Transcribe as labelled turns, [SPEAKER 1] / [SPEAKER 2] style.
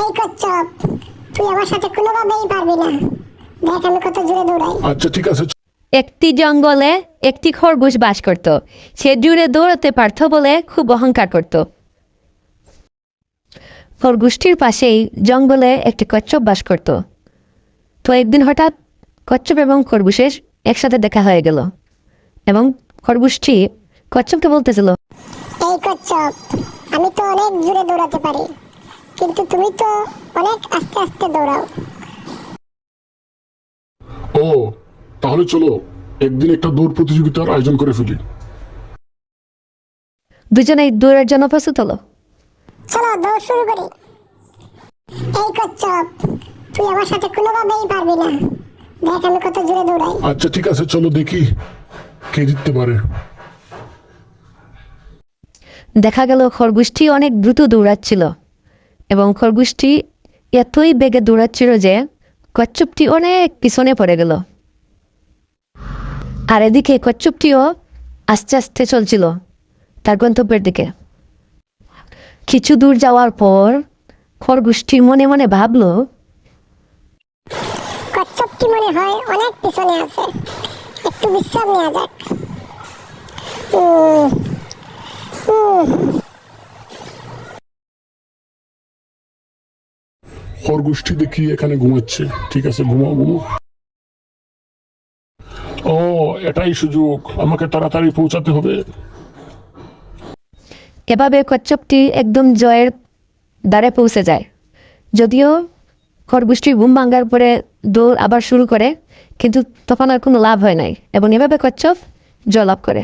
[SPEAKER 1] এই কচ্ছপ তুই আমার সাথে কোনোভাবেই পারবি না। দেখ আমি কত জোরে দৌড়াই।
[SPEAKER 2] আচ্ছা ঠিক আছে
[SPEAKER 3] একটি জঙ্গলে একটি খরগোশ বাস করত। সে জুড়ে দৌড়াতে পারত বলে খুব অহংকার করত। খরগোশটির পাশেই জঙ্গলে একটি কচ্ছপ বাস করত। তো একদিন হঠাৎ কচ্ছপ এবং খরগোশের একসাথে দেখা হয়ে গেল এবং খরগোশটি কচ্ছপকে বলতেছিল
[SPEAKER 1] এই কচ্ছপ আমি তো অনেক জোরে দৌড়াতে পারি। কিন্তু তুমি তো অনেক আস্তে আস্তে দৌড়াও।
[SPEAKER 2] ও তাহলে চলো একদিন একটা দৌড় প্রতিযোগিতার আয়োজন করে ফেলি।
[SPEAKER 3] দুজনেই দৌড়ের জন্য প্রস্তুত হলো।
[SPEAKER 1] চলো দৌড় শুরু করি। এই কচ্ছপ তুই আমার সাথে কোনোভাবেই পারবি না। দেখ আমি কত জোরে দৌড়াই।
[SPEAKER 2] আচ্ছা ঠিক আছে চলো দেখি কে জিততে পারে।
[SPEAKER 3] দেখা গেল খরগোশটি অনেক দ্রুত দৌড়াচ্ছিল। এবং খরগোশটি এতই বেগে দৌড়াচ্ছিল যে কচ্ছপটি অনেক পিছনে পড়ে গেল। আর এদিকে কচ্ছপটিও আস্তে আস্তে চলছিল তার গন্তব্যের দিকে। কিছু দূর যাওয়ার পর খরগোশটি মনে মনে ভাবলো,
[SPEAKER 1] কচ্ছপটি মনে হয় অনেক পিছনে আছে। একটু বিশ্রাম নেওয়া যাক।
[SPEAKER 2] খরগোষ্ঠী দেখি এখানে ঘুমাচ্ছে। ঠিক আছে, ঘুমাও ঘুমাও। ও, এটাই সুযোগ। আমাকে তাড়াতাড়ি পৌঁছাতে হবে।
[SPEAKER 3] এভাবে কচ্ছপটি একদম জয়ের দ্বারে পৌঁছে যায়। যদিও খরগোশটি ঘুম ভাঙ্গার পরে দৌড় আবার শুরু করে, কিন্তু তখন আর কোনো লাভ হয় নাই। এবং এভাবে কচ্ছপ জয়লাভ করে।